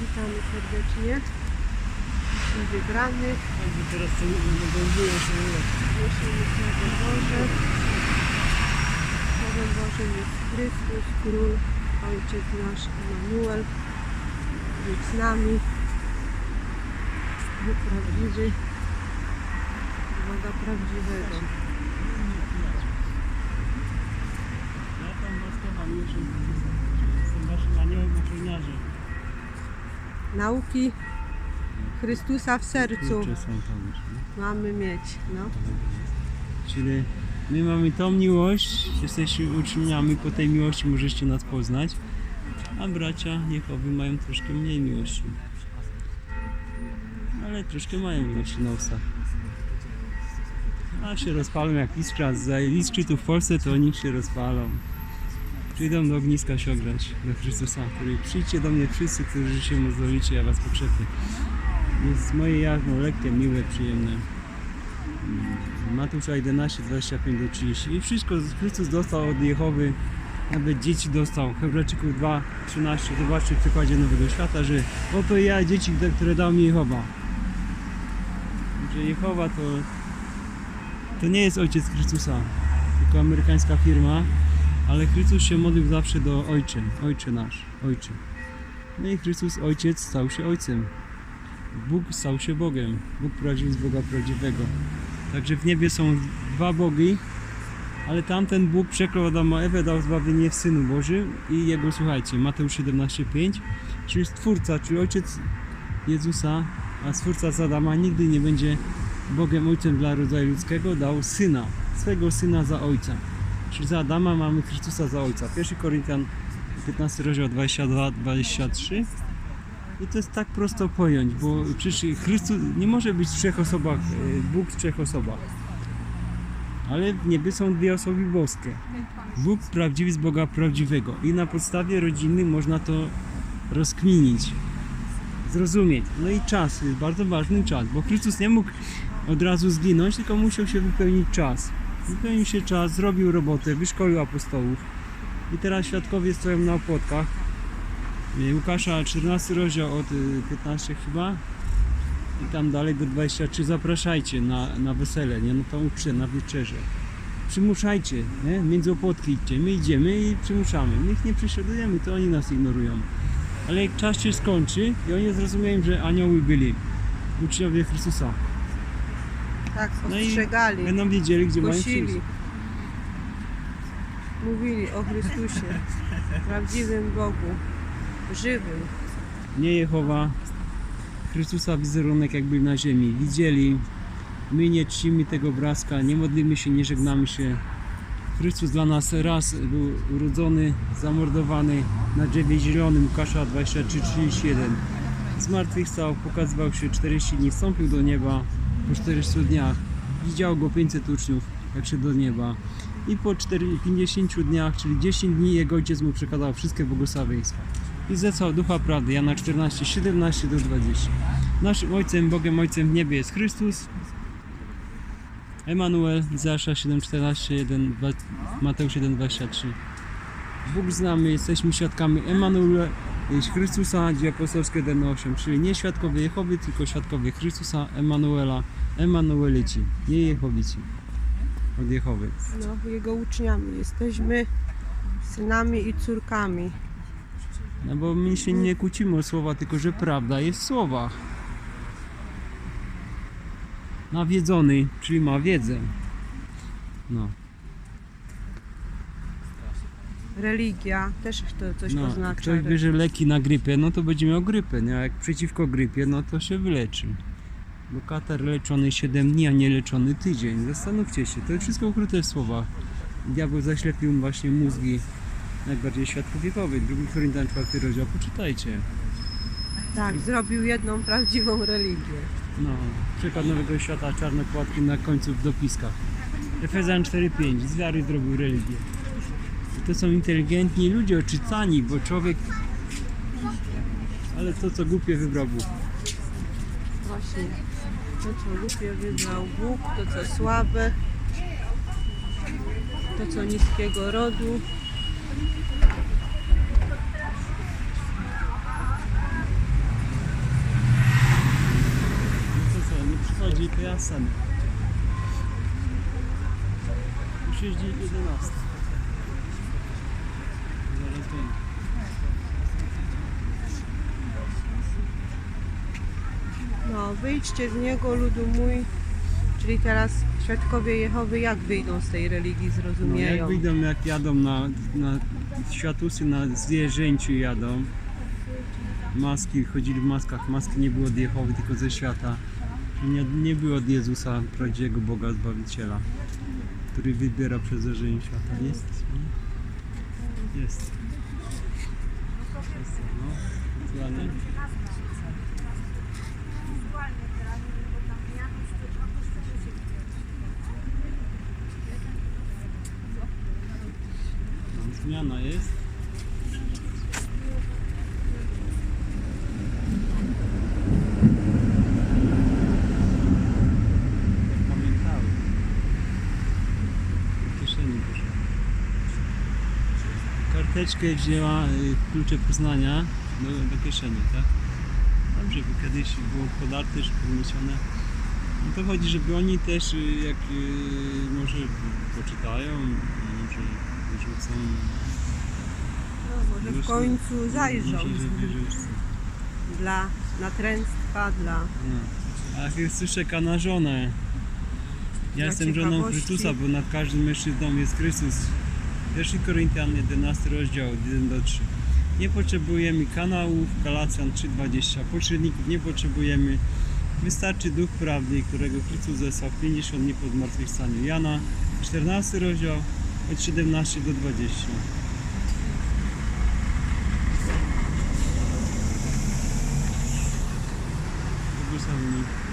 Witamy serdecznie. Wybranych. Jakby teraz to nawiązuje się Słowo Boże. Słowem Bożym jest Chrystus, Król, Ojciec nasz Emanuel. Bóg z nami. Bóg prawdziwy. Boga prawdziwego. Ja tam was kocham już. Nauki Chrystusa w sercu mamy mieć. No. Czyli my mamy tą miłość, jesteśmy uczniami, po tej miłości możecie nas poznać, a bracia Jehowy mają troszkę mniej miłości. Ale troszkę mają miłości na ustach. A się rozpalą jak iskra, za iskry tu w Polsce to oni się rozpalą. Przyjdą do ogniska się ogrzać, do Chrystusa, który przyjdźcie do mnie wszyscy, którzy się modlicie, ja was pokrzepię. Jest moje jarzmo lekkie, miłe, przyjemne. Mateusza 11, 25 do 30. I wszystko Chrystus dostał od Jehowy, nawet dzieci dostał. Hebrajczyków 2, 13. Zobaczcie w przykładzie Nowego Świata, że oto ja dzieci, które dał mi Jehowa. Że Jehowa to, to nie jest ojciec Chrystusa, tylko amerykańska firma, ale Chrystus się modlił zawsze do Ojcze, Ojcze nasz, Ojcze. No i Chrystus Ojciec stał się Ojcem. Bóg stał się Bogiem. Bóg prawdziwy z Boga prawdziwego. Także w niebie są dwa bogi, ale tamten Bóg przeklął Adama Ewę, dał zbawienie w Synu Bożym i jego, słuchajcie, Mateusz 17,5, czyli Stwórca, czyli Ojciec Jezusa, a Stwórca z Adama nigdy nie będzie Bogiem Ojcem dla rodzaju ludzkiego, dał Syna, swego Syna za Ojca. Czyli za Adama mamy Chrystusa za Ojca. 1 Koryntian 15 rozdział 22-23 i to jest tak prosto pojąć, bo przecież Chrystus nie może być w trzech osobach, e, Bóg w trzech osobach. Ale w niebie są dwie osoby boskie. Bóg prawdziwy z Boga prawdziwego. I na podstawie rodziny można to rozkminić, zrozumieć. No i czas, jest bardzo ważny czas, bo Chrystus nie mógł od razu zginąć, tylko musiał się wypełnić czas. Wypełnił się czas, zrobił robotę, wyszkolił apostołów. I teraz świadkowie stoją na opłotkach. Y, Łukasza 14 rozdział od y, 15 chyba i tam dalej do 23 zapraszajcie na, na wesele, nie? No to uczę, na wieczerze. Przymuszajcie, nie? Między opłotki idźcie. My idziemy i przymuszamy. My ich nie prześladujemy, to oni nas ignorują. Ale jak czas się skończy i oni zrozumieją, że anioły byli uczniowie Chrystusa. Tak, No i ostrzegali, Będą wiedzieli, gdzie mają głosili. przyjść. Mówili o Chrystusie, prawdziwym Bogu, żywym. nie Jehowa, Chrystusa wizerunek jak był na ziemi. Widzieli, my nie czcimy tego obrazka, nie modlimy się, nie żegnamy się. Chrystus dla nas raz był urodzony, zamordowany na drzewie zielonym, Łukasza 23-31. Zmartwychwstał, pokazywał się 40 dni, wstąpił do nieba po 400 dniach. Widział go 500 uczniów, jak szedł do nieba. I po 4, 50 dniach, czyli 10 dni, jego ojciec mu przekazał wszystkie błogosławieństwa i zesłał Ducha Prawdy. Jana 14, 17 do 20. Naszym Ojcem, Bogiem Ojcem w niebie jest Chrystus. Emanuel, Izasza 7, 14, 1, 2, Mateusz 1, 23. Bóg z nami, jesteśmy świadkami Emanuela, jest Chrystusa, dzieje apostolskie 1, 8, czyli nie świadkowie Jehowy, tylko świadkowie Chrystusa, Emanuela, Emanuelici, nie Jehowici. Od Jehowy. No, jego uczniami jesteśmy, synami i córkami. No bo my się nie kłócimy o słowa, tylko że prawda jest w słowach. Nawiedzony, czyli ma wiedzę. No, Religia też to coś no oznacza. ktoś bierze leki na grypę, no to będzie miał grypę, nie? a jak przeciwko grypie, no to się wyleczy. Bo katar leczony 7 dni, a nie leczony tydzień. Zastanówcie się, to jest wszystko ukryte w słowach. Diabeł zaślepił właśnie mózgi najbardziej świadków. 2 Koryntian 4 rozdział, poczytajcie. Tak, zrobił jedną prawdziwą religię. No, przykład Nowego Świata, czarne płatki na końcu w dopiskach. Efezjan 4.5, z wiary zrobił religię to są inteligentni ludzie, oczycani, bo człowiek... Ale to, co głupie wybrał Bóg. Właśnie. To, co głupie wybrał Bóg, to, co słabe, to, co niskiego rodu. No co, co, nie przychodzi, to ja sam. 6 11. No, wyjdźcie z niego, ludu mój. Czyli teraz świadkowie Jehowy jak wyjdą z tej religii, No, zrozumieją? jak wyjdą, jak jadą na, na światusy, na zwierzęciu jadą. Maski, chodzili w maskach. Maski nie było od Jehowy, tylko ze świata. Nie, nie było od Jezusa, prawdziwego Boga Zbawiciela, który wybiera przez zdarzenie świata. Jest? Jest. Zmiana jest. Pamiętały. W kieszeni proszę. Karteczkę wzięła y, klucze Poznania do, do kieszeni, tak? Dobrze, bo kiedyś było podarte, że podniesione. No to chodzi, żeby oni też y, jak y, może poczytają, może wyrzucą. No, może w końcu zajrzą. Dla natręctwa, dla... No. A Chrystuszeka na żonę. Ja jestem żoną. Chrystusa, bo nad każdym mężczyzną jest Chrystus. 1 Koryntian 11 rozdział od 1 do 3. Nie potrzebujemy kanałów, Galacjan 3,20. Pośredników nie potrzebujemy. Wystarczy Duch Prawdy, którego Chrystus zesłał 50 dni po zmartwychwstaniu. Jana 14 rozdział od 17 do 20. Błogosławieni